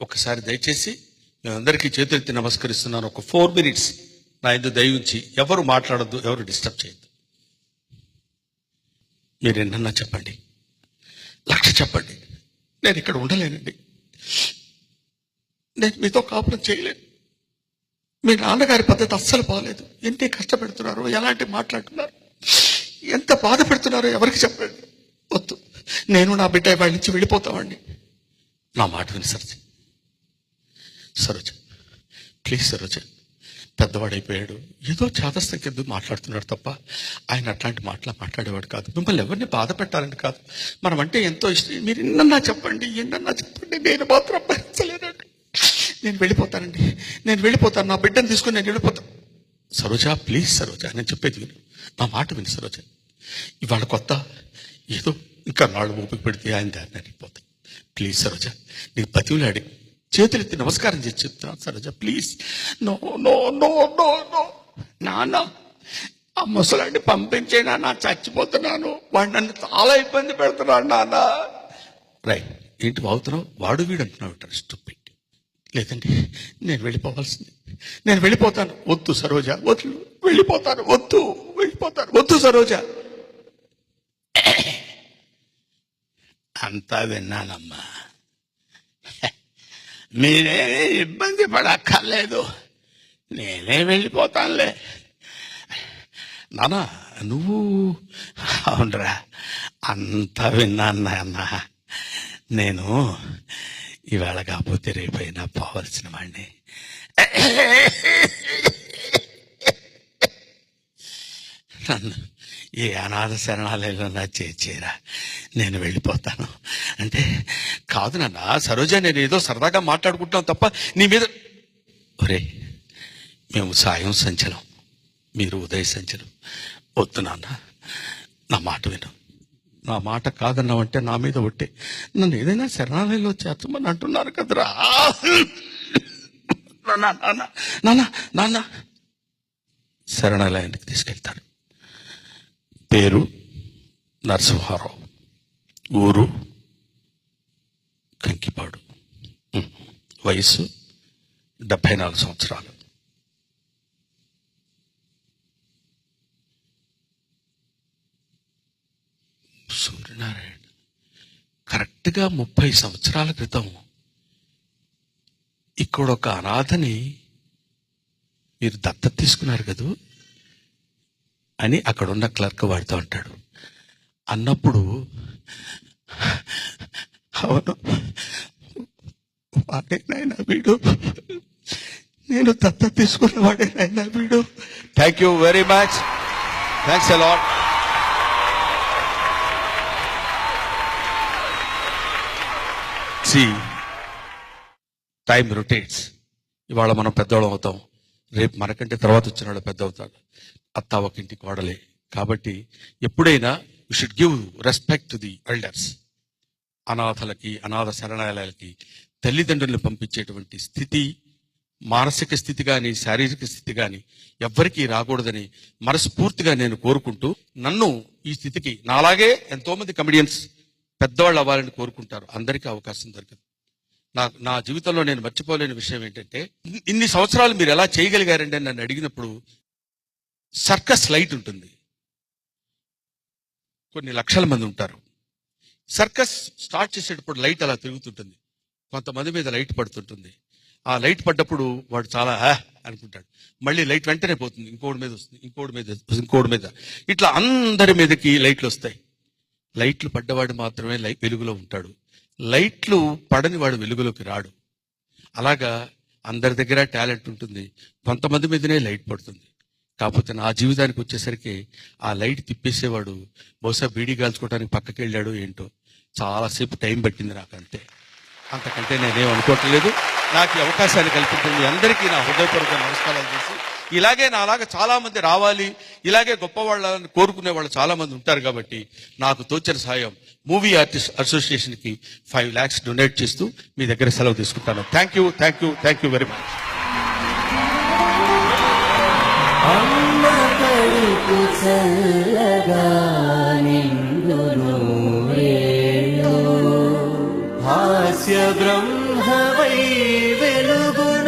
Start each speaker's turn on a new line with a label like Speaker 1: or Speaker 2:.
Speaker 1: ఒకసారి దయచేసి నేను అందరికీ చేతులెత్తి నమస్కరిస్తున్నాను. ఒక ఫోర్ మినిట్స్ నా ఇందు దయించి ఎవరు మాట్లాడద్దు ఎవరు డిస్టర్బ్ చేయొద్దు. మీరు ఎన్నన్నా చెప్పండి. లక్ష చెప్పండి. నేను ఇక్కడ ఉండలేనండి. నేను మీతో కాపురం చేయలేను. మీ నాన్నగారి పద్ధతి అస్సలు బాగలేదు ఎన్ని కష్టపెడుతున్నారు ఎలాంటి మాట్లాడుతున్నారు ఎంత బాధ పెడుతున్నారో ఎవరికి చెప్పండి. వద్దు. నేను నా బిడ్డ వాళ్ళ నుంచి వెళ్ళిపోతామండి. నా మాట విని సరోజ. ప్లీజ్ సరోజ. పెద్దవాడైపోయాడు. ఏదో చేతస్థం కింద మాట్లాడుతున్నాడు తప్ప ఆయన అట్లాంటి మాటలు మాట్లాడేవాడు కాదు. మిమ్మల్ని ఎవరిని బాధ పెట్టాలని కాదు. మనం అంటే ఎంతో ఇష్టం. మీరు ఎన్నన్నా చెప్పండి ఎన్నన్నా చెప్పండి. నేను మాత్రం భరించలేనండి. నేను వెళ్ళిపోతానండి. నేను వెళ్ళిపోతాను. నా బిడ్డను తీసుకుని నేను వెళ్ళిపోతాను సరోజా ప్లీజ్ సరోజా నేను చెప్పేది విను. నా మాట విను సరోజ. ఇవాళ కొత్త ఏదో ఇంకా నాడు ఊపికి పెడితే ఆయన దారిని వెళ్ళిపోతాను ప్లీజ్ సరోజా నీకు బతివులాడి చేతులెత్తి నమస్కారం చేసి చెప్తున్నాను. Saroja please no no no no no నాన్న ఆ ముసలాన్ని పంపించే నాన్న చచ్చిపోతున్నాను. వాడు నన్ను చాలా ఇబ్బంది పెడుతున్నాడు నాన్న. రైట్ ఏంటి బాగుతున్నావు? వాడు వీడు అంటున్నావు స్టూపిడ్ లేదండి నేను వెళ్ళిపోవాల్సింది. నేను వెళ్ళిపోతాను. వద్దు సరోజ వద్దు. వెళ్ళిపోతాను వద్దు. వెళ్ళిపోతాను వద్దు సరోజ. అంతా విన్నానమ్మా. మీరేమీ ఇబ్బంది పడక్కర్లేదు. నేనే వెళ్ళిపోతానులే. నానా నువ్వు అవునరా. అంతా విన్నాను నాన్న నేను ఇవాళ కాకపోతే రేపైనా పోవలసిన వాడిని నన్ను ఈ అనాథ శరణాలయంలో నా చేర్చేరా నేను వెళ్ళిపోతాను. అంటే కాదు నాన్న సరోజ నేను ఏదో సరదాగా మాట్లాడుకుంటాం తప్ప నీ మీద ఒరే మేము సాయం సంచలం. మీరు ఉదయ సంచలం. వద్దు నాన్న నా మాట విను. నా మాట కాదన్నావంటే నా మీద ఒట్టే. నన్ను ఏదైనా శరణాలయంలో చేర్చమని అంటున్నారు కదరా. నాన్న నాన్న నాన్న శరణాలయానికి తీసుకెళ్తాడు పేరు నరసింహారావు. ఊరు కంకిపాడు. వయసు డెబ్భై నాలుగు సంవత్సరాలు. సూర్యనారాయణ కరెక్ట్గా ముప్పై సంవత్సరాల క్రితం ఇక్కడ ఒక అనాథని మీరు దత్తత తీసుకున్నారు కదా? అని అక్కడున్న క్లర్క్ వాడితో అంటాడు. అన్నప్పుడు అవును వాడేనాయనా వీడు. నేను దత్త తీసుకున్న వాడేనాయనా వీడు. Thank you very much thanks a lot see time rotates ఇవాళ మనం పెద్దవాళ్ళం అవుతాం. రేపు మనకంటే తర్వాత వచ్చిన వాళ్ళు పెద్ద అవుతాడు అత్త ఒక ఇంటి కోడలే. కాబట్టి ఎప్పుడైనా you should give respect to the elders అనాథలకి అనాథ శరణాలయాలకి తల్లిదండ్రులను పంపించేటువంటి స్థితి మానసిక స్థితి కానీ శారీరక స్థితి కానీ ఎవ్వరికీ రాకూడదని మనస్ఫూర్తిగా నేను కోరుకుంటూ నన్ను ఈ స్థితికి నాలాగే ఎంతోమంది కమెడియన్స్ పెద్దవాళ్ళు అవ్వాలని కోరుకుంటారు. అందరికీ అవకాశం దొరకదు. నా నా జీవితంలో నేను మర్చిపోలేని విషయం ఏంటంటే ఇన్ని- ఇన్ని సంవత్సరాలు మీరు ఎలా చేయగలిగారండి అని నన్ను అడిగినప్పుడు సర్కస్ లైట్ ఉంటుంది. కొన్ని లక్షల మంది ఉంటారు. సర్కస్ స్టార్ట్ చేసేటప్పుడు లైట్ అలా తిరుగుతుంటుంది. కొంతమంది మీద లైట్ పడుతుంటుంది. ఆ లైట్ పడ్డప్పుడు వాడు చాలా అనుకుంటాడు. మళ్ళీ లైట్ వెంటనే పోతుంది. ఇంకోటి మీద వస్తుంది. ఇంకోటి మీద ఇంకోటి మీద. ఇట్లా అందరి మీదకి లైట్లు వస్తాయి. లైట్లు పడ్డవాడు మాత్రమే లై వెలుగులో ఉంటాడు. లైట్లు పడని వాడు వెలుగులోకి రాడు. అలాగా అందరి దగ్గర టాలెంట్ ఉంటుంది. కొంతమంది మీదనే లైట్ పడుతుంది. కాకపోతే నా జీవితానికి వచ్చేసరికి ఆ లైట్ తిప్పేసేవాడు బహుశా బీడీ కాల్చుకోవడానికి పక్కకి వెళ్ళాడు ఏంటో చాలాసేపు టైం పట్టింది నాకంతే అంతకంటే నేనేం అనుకోవట్లేదు. నాకు ఈ అవకాశాన్ని కల్పించింది అందరికీ నా హృదయపూర్వక నమస్కారాలు చేసి ఇలాగే నాలాగా చాలామంది రావాలి ఇలాగే గొప్ప వాళ్ళని కోరుకునే వాళ్ళు చాలామంది ఉంటారు కాబట్టి నాకు తోచిన సాయం మూవీ ఆర్టిస్ట్ అసోసియేషన్కి ఫైవ్ ల్యాక్స్ డొనేట్ చేస్తూ మీ దగ్గర సెలవు తీసుకుంటాను. Thank you thank you thank you very much.
Speaker 2: అమ్మ కడుపు చల్లగా నిండు హాస్య బ్రహ్మ వెలుగును